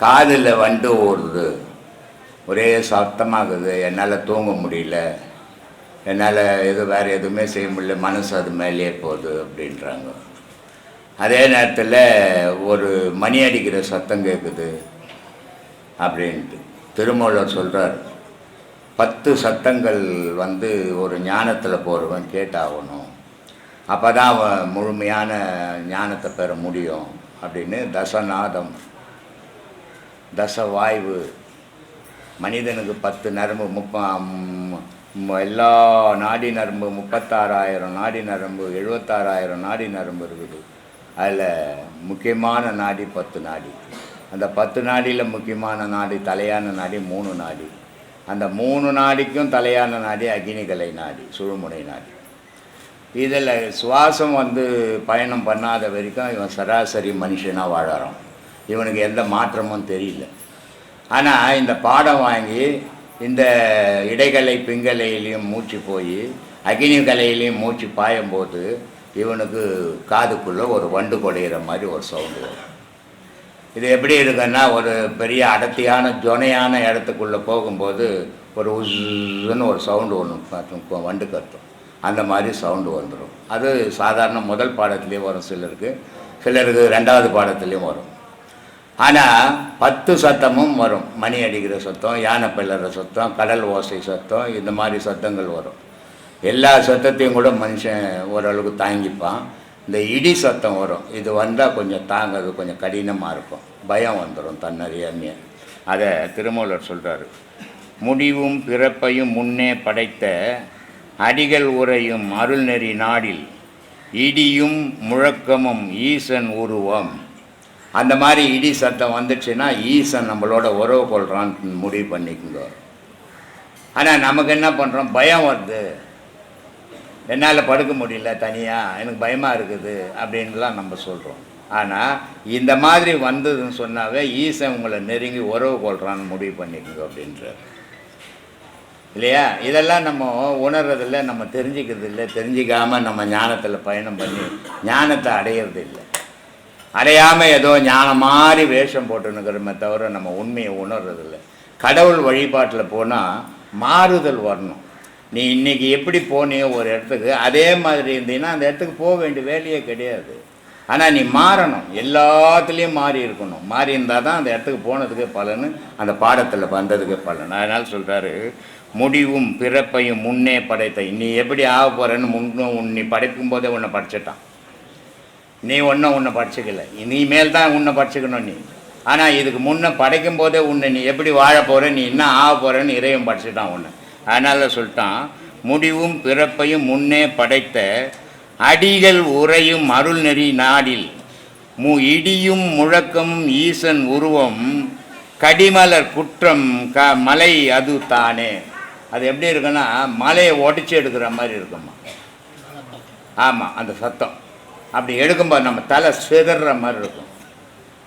காதில் வண்டு ஓடுது. ஒரே சத்தமாகுது. என்னால் தூங்க முடியல. என்னால் எது வேறு எதுவுமே செய்ய முடியல. மனசு அது மேலேயே போகுது அப்படின்றாங்க. அதே நேரத்தில் ஒரு மணி அடிக்கிற சத்தம் கேட்குது அப்படின்ட்டு. திருமூலர் சொல்கிறார் பத்து சத்தங்கள் வந்து ஒரு ஞானத்தில் போகிறவன் கேட்டாகணும். அப்போ தான் அவன் முழுமையான ஞானத்தை பெற முடியும். அப்படின்னு தசநாதம் தசவாய்வு. மனிதனுக்கு பத்து நரம்பு முப்ப எல்லா நாடி நரம்பு முப்பத்தாறாயிரம் நாடி நரம்பு எழுபத்தாறாயிரம் நாடி நரம்பு இருக்குது. அதில் முக்கியமான நாடி பத்து நாடி. அந்த பத்து நாடியில் முக்கியமான நாடி தலையான நாடி மூணு நாடி. அந்த மூணு நாடிக்கும் தலையான நாடி அக்னிகலை நாடி சுழுமுனை நாடி. இதில் சுவாசம் வந்து பயணம் பண்ணாத வரைக்கும் இவன் சராசரி மனுஷனாக வாழறான். இவனுக்கு எந்த மாற்றமும் தெரியல. ஆனால் இந்த பாடம் வாங்கி இந்த இடைகலை பிங்கலையிலையும் மூச்சு போய் அக்னி கலையிலையும் மூச்சு பாயும்போது இவனுக்கு காதுக்குள்ளே ஒரு வண்டு குடையிற மாதிரி ஒரு சவுண்டு வரும். இது எப்படி இருக்குன்னா ஒரு பெரிய அடர்த்தியான ஜொனையான இடத்துக்குள்ளே போகும்போது ஒரு உஸ்ன்னு ஒரு சவுண்டு ஒன்று வண்டு கத்தும் அந்த மாதிரி சவுண்டு வந்துடும் அது சாதாரண முதல் பாடத்துலேயும் வரும் சிலருக்கு. சிலருக்கு ரெண்டாவது பாடத்துலேயும் வரும். ஆனால் பத்து சத்தமும் வரும். மணி அடிக்கிற சத்தம் யானை பிள்ளற சத்தம் கடல் ஓசை சத்தம் இந்த மாதிரி சத்தங்கள் வரும். எல்லா சத்தத்தையும் கூட மனுஷன் ஓரளவுக்கு தாங்கிப்பான். இந்த இடி சத்தம் வரும். இது வந்தால் கொஞ்சம் தாங்கிறது கொஞ்சம் கடினமாக இருக்கும். பயம் வந்துடும் தன்னறியாமையே. அதை திருமூலர் சொல்கிறாரு முடிவும் பிறப்பையும் முன்னே படைத்த அடிகள் உரையும் அருள்நெறி நாடில் இடியும் முழக்கமும் ஈசன் உருவம். அந்த மாதிரி இடி சத்தம் வந்துச்சுன்னா ஈசன் நம்மளோட உறவு கொள்கிறான்னு முடிவு பண்ணிக்கோங்க. ஆனால் நமக்கு என்ன பண்ணுறோம் பயம் வருது. என்னால் படுக்க முடியல தனியாக எனக்கு பயமாக இருக்குது அப்படின்லாம் நம்ம சொல்கிறோம் ஆனால் இந்த மாதிரி வந்ததுன்னு சொன்னாவே ஈசன் உங்களை நெருங்கி உறவு கொள்கிறான்னு முடிவு பண்ணிக்கோங்க அப்படின்றார். இல்லையா? இதெல்லாம் நம்ம உணர்றதில்ல நம்ம தெரிஞ்சுக்கிறது இல்லை தெரிஞ்சிக்காமல் நம்ம ஞானத்தில் பயணம் பண்ணி ஞானத்தை அடையிறது இல்லை அடையாமல் ஏதோ ஞானம் மாதிரி வேஷம் போட்டுனுக்கிறோமே தவிர நம்ம உண்மையை உணர்றதில்ல. கடவுள் வழிபாட்டில் போனால் மாறுதல் வரணும். நீ இன்றைக்கி எப்படி போனியோ ஒரு இடத்துக்கு அதே மாதிரி இருந்தீங்கன்னா அந்த இடத்துக்கு போக வேண்டிய வேலையே கிடையாது. ஆனால் நீ மாறணும். எல்லாத்துலேயும் மாறி இருக்கணும். மாறி இருந்தால் தான் அந்த இடத்துக்கு போனதுக்கு பலன் அந்த பாடத்தில் வந்ததுக்கு பலன். அதனால் சொல்கிறாரு முடிவும் பிறப்பையும் முன்னே படைத்த நீ எப்படி ஆக போகிறேன்னு முன்னும் உன் நீ படைக்கும் போதே உன்னை படைச்சிட்டான். நீ ஒன்றும் உன்னை படிச்சுக்கல இனிமேல் தான் உன்னை படிச்சுக்கணும் நீ. ஆனால் இதுக்கு முன்னே படைக்கும் போதே உன்னை நீ எப்படி வாழ போகிற நீ என்ன ஆக போகிறேன்னு இறைவன் படிச்சுட்டான் உன்னை. அதனால் சொல்லிட்டான் முடிவும் பிறப்பையும் முன்னே படைத்த அடிகள் உறையும் அருள்நெறி நாடில் மு இடியும் முழக்கம் ஈசன் உருவம் கடிமலர் குற்றம் க மலை அது தானே. அது எப்படி இருக்குன்னா மலையை உடச்சி எடுக்கிற மாதிரி இருக்குமா ஆமாம் அந்த சத்தம். அப்படி எடுக்கும்போது நம்ம தலை சிதற மாதிரி இருக்கும்.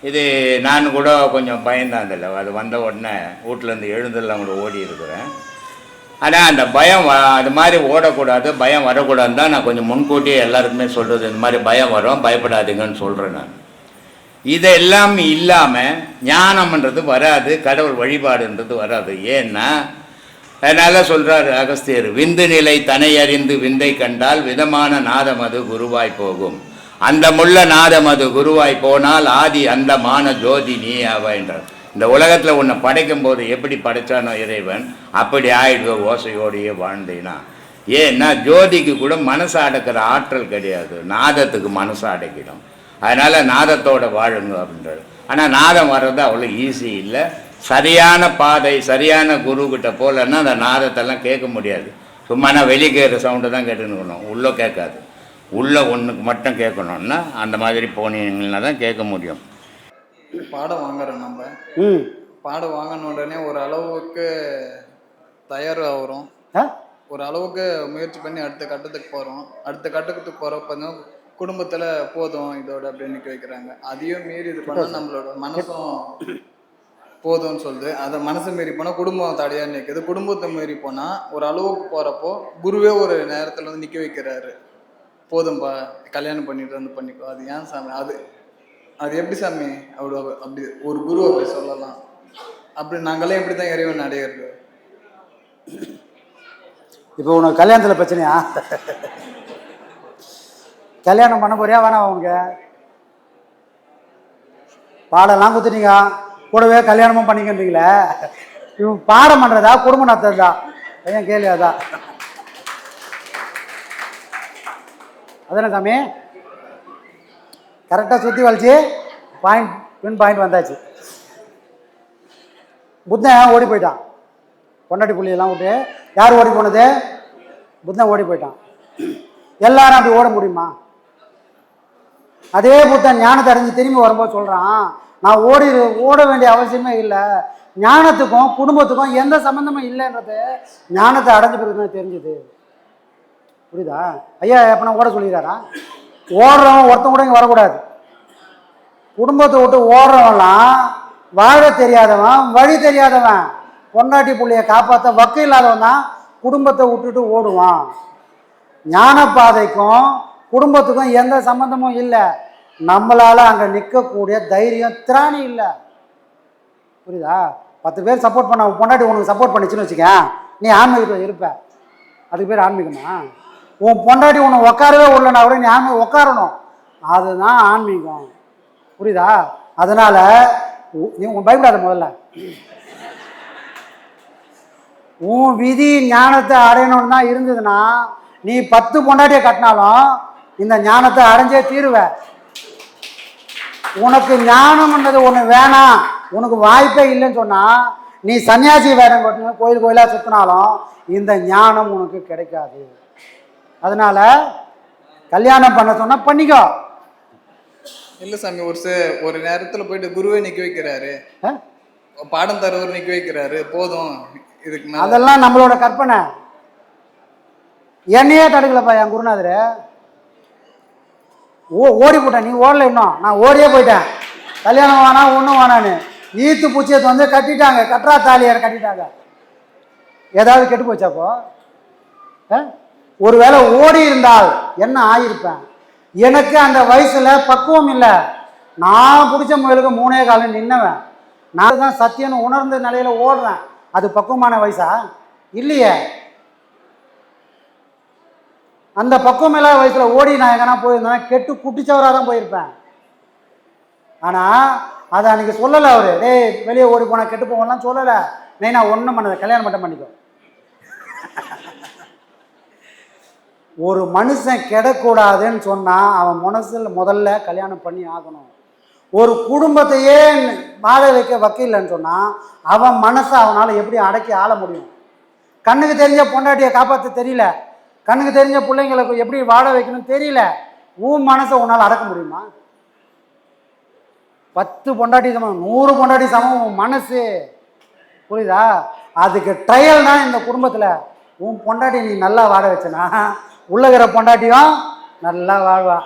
இது நான் கூட கொஞ்சம் பயந்தான் அதில் அது வந்த உடனே வீட்டிலேருந்து எழுந்தெல்லாம் கூட ஓடி இருக்கிறேன். ஆனால் அந்த பயம் அது மாதிரி ஓடக்கூடாது பயம் வரக்கூடாதுன்னு தான் நான் கொஞ்சம் முன்கூட்டியே எல்லாருக்குமே சொல்கிறது இந்த மாதிரி பயம் வரும் பயப்படாதீங்கன்னு சொல்கிறேன் நான். இதெல்லாம் இல்லாமல் ஞானம்ன்றது வராது கடவுள் வழிபாடுன்றது வராது. ஏன்னா அதனால் சொல்கிறாரு அகஸ்தியர் விந்து நிலை தனை அறிந்து விந்தை கண்டால் விதமான நாதம் அது குருவாய் போகும். அந்த முள்ள நாதம் அது குருவாய் போனால் ஆதி அந்த மான ஜோதி நீ அவ இந்த உலகத்தில் உன்னை படைக்கும் போது எப்படி படைச்சானோ இறைவன் அப்படி ஆயிடுவ ஓசையோடையே வாழ்ந்தீனா. ஏன்னா ஜோதிக்கு கூட மனசை அடக்கிற ஆற்றல் கிடையாது. நாதத்துக்கு மனசு அடக்கிடும். அதனால் நாதத்தோட வாழுங்க அப்படின்றாரு. ஆனால் நாதம் வர்றது அவ்வளோ ஈஸி இல்லை. சரியான பாதை சரியான குருக்கிட்ட போகலன்னா அந்த நாதத்தெல்லாம் கேட்க முடியாது. சும்மா நான் வெளியே கேட்குற சவுண்டு தான் கேட்டுன்னு உள்ளே கேட்காது. உள்ள ஒன்றுக்கு மட்டும் கேட்கணுன்னா அந்த மாதிரி போனீங்கன்னா தான் கேட்க முடியும். பாடம் வாங்குறோம் நம்ம. ம். பாடம் வாங்கின உடனே ஒரு அளவுக்கு தயாராகிறோம். ஆ? ஒரு அளவுக்கு முயற்சி பண்ணி அடுத்த கட்டத்துக்கு போகிறோம் அடுத்த கட்டத்துக்கு போகிறப்ப தான் குடும்பத்தில் போதும் இதோட அப்படின்னு நிற்க வைக்கிறாங்க அதையும் மீறி இது பண்ணால் நம்மளோட மனசும் போதும்னு சொல்லுது. அதை மனசை மீறி போனால் குடும்பம் தடையாக நிற்குது குடும்பத்தை மீறி போனால் ஒரு அளவுக்கு போகிறப்போ குருவே ஒரு நேரத்தில் வந்து நிற்க வைக்கிறாரு. போதும்பா கல்யாணம் பண்ணிட்டு வந்து பண்ணிக்கோ. அது ஏன் சாமி? அது அது எப்படி சாமி? அப்படி அப்படி ஒரு குரு அப்படி சொல்லலாம். அப்படி நாங்களே எப்படி தான் இறைவன் அடையிறது. இப்போ உனக்கு கல்யாணத்தில் பிரச்சனையா? கல்யாணம் பண்ண போறியா? வேணாம் அவங்க பாடெல்லாம் குத்துட்டீங்க கூடவே கல்யாணமும் பண்ணிக்கின்றீங்களே இவன் பாடம் பண்ணுறதா குடும்ப நடத்துறதா ஏன் கேள்வி அதான். அதானே சாமி? கரெக்டாக சுற்றி வலிச்சு பாயிண்ட் பின் பாயிண்ட் வந்தாச்சு. புத்தன் ஓடி போயிட்டான். பொண்டாட்டி புள்ளியெல்லாம் விட்டு. யார் ஓடி போனது? புத்தன் ஓடி போயிட்டான். எல்லாரும் அப்படி ஓட முடியுமா? அதே புத்தன் ஞானத்தை அடைஞ்சு திரும்பி வரும்போது சொல்கிறான் நான் ஓடி ஓட வேண்டிய அவசியமே இல்லை. ஞானத்துக்கும் குடும்பத்துக்கும் எந்த சம்மந்தமும் இல்லைன்றது ஞானத்தை அடைஞ்சு பிறகு தான் தெரிஞ்சுது. புரியுதா? ஐயா எப்போ ஓட சொல்லிடுறாரா? ஓடுறவன் ஒருத்தன் கூட இங்கே வரக்கூடாது. குடும்பத்தை விட்டு ஓடுறவன்லாம் வாழ தெரியாதவன் வழி தெரியாதவன் பொண்டாட்டி புள்ளையை காப்பாற்ற வக்கு இல்லாதவன் தான் குடும்பத்தை விட்டுட்டு ஓடுவான். ஞானப்பாதைக்கும் குடும்பத்துக்கும் எந்த சம்மந்தமும் இல்லை. நம்மளால் அங்கே நிற்கக்கூடிய தைரியம் திராணி இல்லை. புரியுதா? பத்து பேர் சப்போர்ட் பண்ண பொண்டாட்டி உனக்கு சப்போர்ட் பண்ணிச்சுன்னு வச்சுக்கேன். நீ ஆன்மீகத்தில் இருப்ப. அதுக்கு பேர் ஆன்மீகமா? உன் பொண்டாட்டி உன்னை உட்காரவே விடலனா கூட நீ ஆன்மீகம் உட்காரணும் அதுதான் ஆன்மீகம். புரியுதா? அதனால் உ- நீ உன் பயப்படாத முதல்ல. உன் விதி ஞானத்தை அடையணும்னு தான் இருந்ததுன்னா நீ பத்து பொண்டாட்டியை கட்டினாலும் இந்த ஞானத்தை அடைஞ்சே தீருவ. உனக்கு ஞானம்ன்றது ஒன்று வேணாம். உனக்கு வாய்ப்பே இல்லைன்னு சொன்னால் நீ சன்னியாசி வேடம் கட்டணும் கோயில் கோயிலாக சுற்றினாலும் இந்த ஞானம் உனக்கு கிடைக்காது. அதனால கல்யாணம் பண்ண சொன்னால் பண்ணிக்கோ. இல்லை சாமி ஒரு ஒரு நேரத்தில் போயிட்டு குருவே நிற்க வைக்கிறாரு? பாடம் தருவர் நிற்க வைக்கிறாரு. போதும். இதுக்கு அதெல்லாம் நம்மளோட கற்பனை. என்னையே தடுக்கலப்பா என் குருநாதர். ஓ ஓடி போட்டேன் நீ ஓடல இன்னும். நான் ஓடியே போயிட்டேன். கல்யாணம் வேணாம் ஒன்றும் வேணான்னு ஈத்து பூச்சியத்தை வந்து கட்டிட்டாங்க. கட்டுறா தாலியார் கட்டிட்டாங்க. ஏதாவது கெட்டு போச்சாப்போ ஆ? ஒருவேளை ஓடி இருந்தால் என்ன ஆயிருப்பேன்? எனக்கு அந்த வயசுல பக்குவம் இல்லை. நான் பிடிச்ச முயலுக்கு மூணே காலம் நின்னவன். நான் தான் சத்தியம்னு உணர்ந்த நிலையில ஓடுறேன். அது பக்குவமான வயசா? இல்லையே. அந்த பக்குவம் இல்லாத வயசுல ஓடி நான் எங்கன்னா போயிருந்தேன் கெட்டு குட்டிச்சவராக தான் போயிருப்பேன். ஆனா அதை அன்னைக்கு சொல்லலை அவரு. டேய் வெளியே ஓடி போனா கெட்டு போகலாம் சொல்லலை. நீ நான் ஒன்றும் பண்ணதை கல்யாணம் மட்டும் பண்ணிக்கோ. ஒரு மனுஷன் கெடக்கூடாதுன்னு சொன்னால் அவன் மனசில் முதல்ல கல்யாணம் பண்ணி ஆகணும். ஒரு குடும்பத்தையே வாழ வைக்க வக்கீலன்னு சொன்னால் அவன் மனசை அவனால் எப்படி அடக்கி ஆள முடியும்? கண்ணுக்கு தெரிஞ்ச பொண்டாட்டியை காப்பாற்ற தெரியல. கண்ணுக்கு தெரிஞ்ச பிள்ளைங்களுக்கு எப்படி வாழ வைக்கணும் தெரியல. உன் மனசை உன்னால் அடக்க முடியுமா? பத்து பொண்டாட்டி சமம் நூறு பொண்டாட்டி சமம் உன் மனசு. புரியுதா? அதுக்கு ட்ரையல் தான் இந்த குடும்பத்தில். உன் பொண்டாட்டி நீ நல்லா வாழ வச்சனா? உள்ளகிற பொண்டாட்டியும் நல்லா வாழ்வா.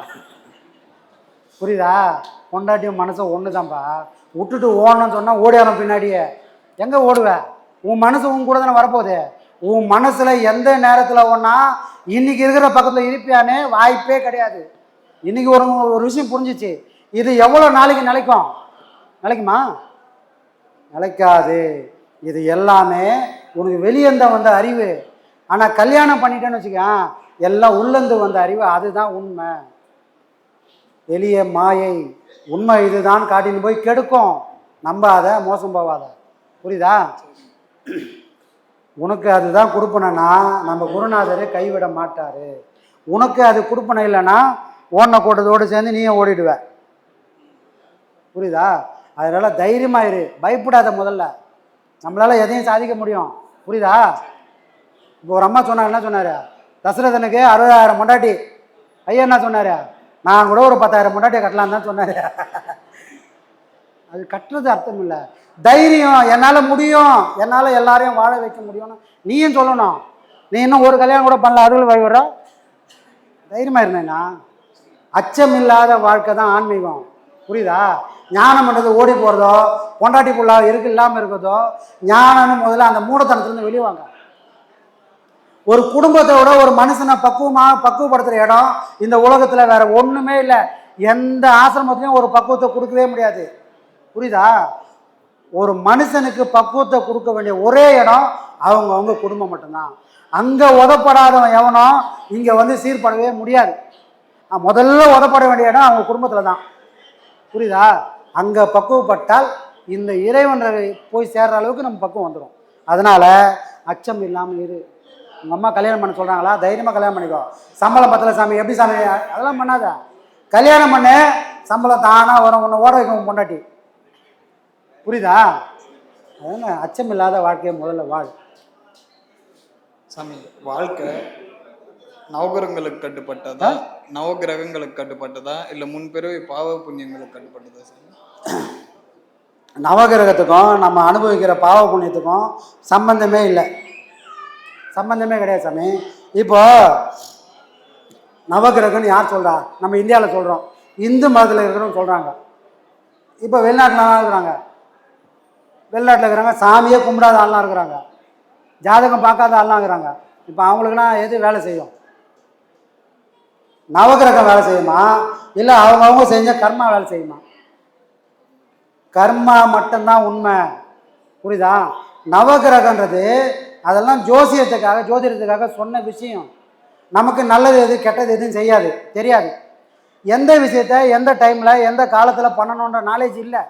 புரியுதா? பொண்டாட்டியும் மனசும் ஒன்று தான்ப்பா விட்டுட்டு ஓடணும்னு சொன்னால் ஓடியாரம் பின்னாடியே. எங்கே ஓடுவ? உன் மனசு உன் கூட தானே வரப்போகுது. உன் மனசில் எந்த நேரத்தில் ஒன்றா இன்னைக்கு இருக்கிற பக்கத்தில் இருப்பியானே வாய்ப்பே கிடையாது. இன்னைக்கு ஒரு ஒரு விஷயம் புரிஞ்சிச்சு. இது எவ்வளோ நாளைக்கு நிலைக்கும்? நிலைக்குமா? நிலைக்காது. இது எல்லாமே உனக்கு வெளியே இருந்தால் வந்த அறிவு. ஆனால் கல்யாணம் பண்ணிட்டேன்னு வச்சுக்கேன் எல்லாம் உள்ளந்து வந்த அறிவு அதுதான் உண்மை. எளிய மாயை உண்மை இதுதான் காட்டின்னு போய் கெடுக்கும். நம்பாத மோசம் போவாத. புரியுதா? உனக்கு அதுதான் கொடுப்பனா நம்ம குருநாதர் கைவிட மாட்டார். உனக்கு அது கொடுப்பன இல்லைன்னா ஓடின கூட்டத்தோடு சேர்ந்து நீயும் ஓடிடுவ. புரியுதா? அதனால் தைரியமாக இரு. பயப்படாத முதல்ல. நம்மளால் எதையும் சாதிக்க முடியும். புரியுதா? இப்போ ஒரு அம்மா சொன்னார் என்ன சொன்னார்? தசரதனுக்கு அறுபதாயிரம் பொண்டாட்டி. ஐயா என்ன சொன்னார்? நான் கூட ஒரு பத்தாயிரம் முன்னாடியே கட்டலாம் தான் சொன்னார். அது கட்டுறது அர்த்தம் இல்லை. தைரியம் என்னால் முடியும். என்னால் எல்லாரையும் வாழ வைக்க முடியும்னு நீயும் சொல்லணும். நீ இன்னும் ஒரு கல்யாணம் கூட பண்ணல அருள் வழிவிடுற தைரியமாக இருந்தேன்னா அச்சம் இல்லாத வாழ்க்கை தான் ஆன்மீகம். புரியுதா? ஞானம் பண்ணுறது ஓடி போகிறதோ பொண்டாட்டி புள்ளா இருக்கு இல்லாமல் இருக்கிறதோ ஞானம்னு முதல்ல அந்த மூடத்தனத்துலேருந்து வெளியே வாங்க. ஒரு குடும்பத்தோட ஒரு மனுஷனை பக்குவமாக பக்குவப்படுத்துகிற இடம் இந்த உலகத்தில் வேற ஒன்றுமே இல்லை. எந்த ஆசிரமத்துலையும் ஒரு பக்குவத்தை கொடுக்கவே முடியாது. புரியுதா? ஒரு மனுஷனுக்கு பக்குவத்தை கொடுக்க வேண்டிய ஒரே இடம் அவங்க அவங்க குடும்பம் மட்டும்தான். அங்கே உதப்படாதவன் எவனோ இங்கே வந்து சீர்படவே முடியாது. முதல்ல உதப்பட வேண்டிய இடம் அவங்க குடும்பத்தில் தான். புரியுதா? அங்கே பக்குவப்பட்டால் இந்த இறைவன் போய் சேர்ற அளவுக்கு நம்ம பக்குவம் வந்துடும் அதனால் அச்சம் இல்லாமல் இரு. உங்கள் அம்மா கல்யாணம் பண்ண சொல்கிறாங்களா தைரியமாக கல்யாணம் பண்ணிக்கோ. சம்பளம் பத்தல சாமி. எப்படி சாமி? அதெல்லாம் பண்ணாத. கல்யாணம் பண்ணு. சம்பளம் தானாக வரும். உன்னை ஓட வைக்கும் பொண்டாட்டி. புரியுதா? அதனால் அச்சம் இல்லாத வாழ்க்கையை முதல்ல வாழ். சாமி வாழ்க்கை நவகிரகங்களுக்கு கட்டுப்பட்டதா? நவகிரகங்களுக்கு கட்டுப்பட்டதா? இல்ல முன்பிறவி பாவ புண்ணியங்களுக்கு கட்டுப்பட்டதா சாமி? நவகிரகத்துக்கும் நம்ம அனுபவிக்கிற பாவ புண்ணியத்துக்கும் சம்பந்தமே இல்லை. சம்பந்தமே கிடையாது சாமி. இப்போ நவகிரகம்னு யார் சொல்கிறா நம்ம இந்தியாவில் சொல்கிறோம் இந்து மதத்தில் இருக்கிறோம்னு சொல்கிறாங்க இப்போ வெளிநாட்டில் இருக்கிறாங்க. வெளிநாட்டில் இருக்கிறாங்க சாமியே கும்பிடாத ஆள்லாம் இருக்கிறாங்க. ஜாதகம் பார்க்காத ஆள்லாம் இருக்கிறாங்க. இப்போ அவங்களுக்குலாம் எது வேலை செய்யும்? நவகிரகம் வேலை செய்யுமா? இல்லை அவங்கவுங்க செஞ்ச கர்மா வேலை செய்யுமா? கர்மா மட்டும்தான் உண்மை. புரியுதா? நவகிரகன்றது அதெல்லாம் ஜோசியத்துக்காக ஜோதிடத்துக்காக சொன்ன விஷயம். நமக்கு நல்லது எது கெட்டது எதுவும் செய்யாது. தெரியாது. எந்த விஷயத்த எந்த டைமில் எந்த காலத்தில் பண்ணணுன்ற நாலேஜ் இல்லை.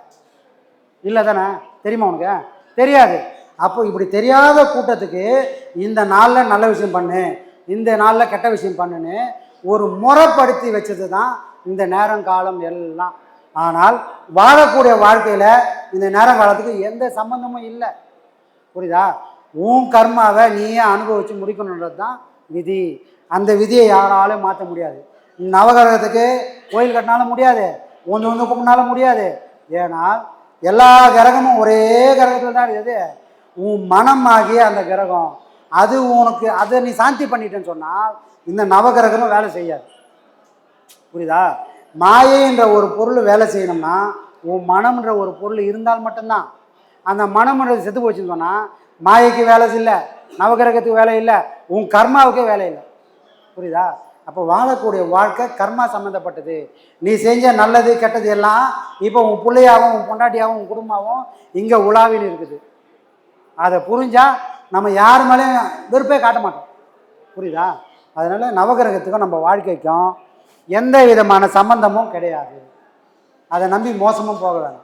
இல்லை தானே? தெரியுமா உனக்கு? தெரியாது. அப்போ இப்படி தெரியாத கூட்டத்துக்கு இந்த நாளில் நல்ல விஷயம் பண்ணு இந்த நாளில் கெட்ட விஷயம் பண்ணுன்னு ஒரு முறைப்படுத்தி வச்சது தான் இந்த நேரம் காலம் எல்லாம். ஆனால் வாழக்கூடிய வாழ்க்கையில் இந்த நேரம் காலத்துக்கு எந்த சம்பந்தமும் இல்லை. புரியுதா? உன் கர்மாவை நீயே அனுபவித்து முடிக்கணுன்றது தான் விதி. அந்த விதியை யாராலும் மாற்ற முடியாது. நவகிரகத்துக்கு கோயில் கட்டினாலும் முடியாது. கொஞ்சம் ஒன்று கும்பினாலும் முடியாது. ஏன்னால் எல்லா கிரகமும் ஒரே கிரகத்தில் தான் இருக்குது. உன் மனமாகிய அந்த கிரகம் அது உனக்கு அதை நீ சாந்தி பண்ணிட்டேன்னு சொன்னால் இந்த நவகிரகமும் வேலை செய்யாது. புரியுதா? மாயைன்ற ஒரு பொருள் வேலை செய்யணும்னா உன் மனம்ன்ற ஒரு பொருள் இருந்தால் மட்டும்தான். அந்த மனம்ன்றது செத்து போச்சுன்னு சொன்னால் மாயைக்கு வேலை இல்லை நவகிரகத்துக்கு வேலை இல்லை உன் கர்மாவுக்கே வேலை இல்லை. புரியுதா? அப்போ வாழக்கூடிய வாழ்க்கை கர்மா சம்மந்தப்பட்டது நீ செஞ்ச நல்லது கெட்டது எல்லாம் இப்போ உன் பிள்ளையாகவும் உன் பொண்டாட்டியாகவும் உன் குடும்பமாகவும் இங்கே உலாவின்னு இருக்குது. அதை புரிஞ்சால் நம்ம யார் மேலேயும் வெறுப்பே காட்ட மாட்டோம். புரியுதா? அதனால் நவகிரகத்துக்கும் நம்ம வாழ்க்கைக்கும் எந்த விதமான சம்பந்தமும் கிடையாது. அதை நம்பி மோசமும் போக வேணாம்.